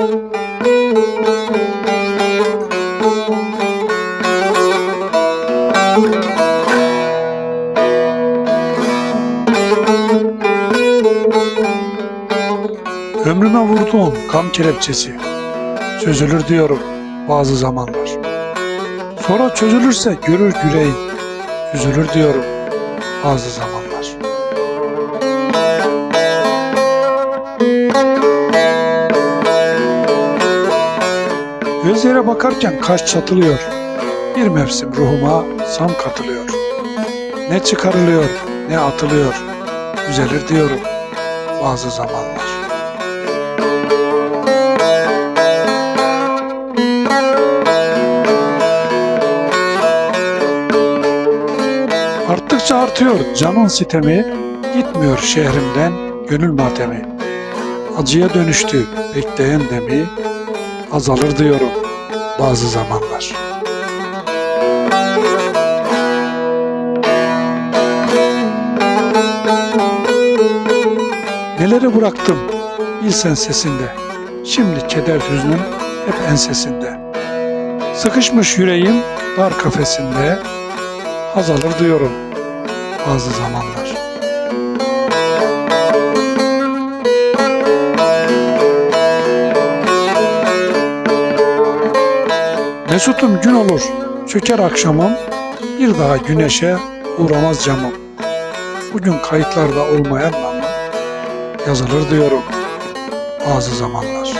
Ömrüme vurduğum kam kelepçesi çözülür diyorum bazı zamanlar. Sonra çözülürse görür yüreğim üzülür diyorum bazı zamanlar. Gözlere bakarken kaş çatılıyor. Bir mevsim ruhuma sam katılıyor. Ne çıkarılıyor ne atılıyor. Düzelir diyorum bazı zamanlar. Arttıkça artıyor canın sitemi, gitmiyor şehrimden gönül matemi. Acıya dönüştü bekleyen demi, azalır diyorum bazı zamanlar. Neleri bıraktım bilsen sesinde, şimdi keder hüznün hep ensesinde. Sıkışmış yüreğim dar kafesinde, azalır diyorum bazı zamanlar. Mesutum gün olur, çöker akşamım, bir daha güneşe uğramaz camım. Bugün kayıtlarda olmayan namı yazılır diyorum bazı zamanlar.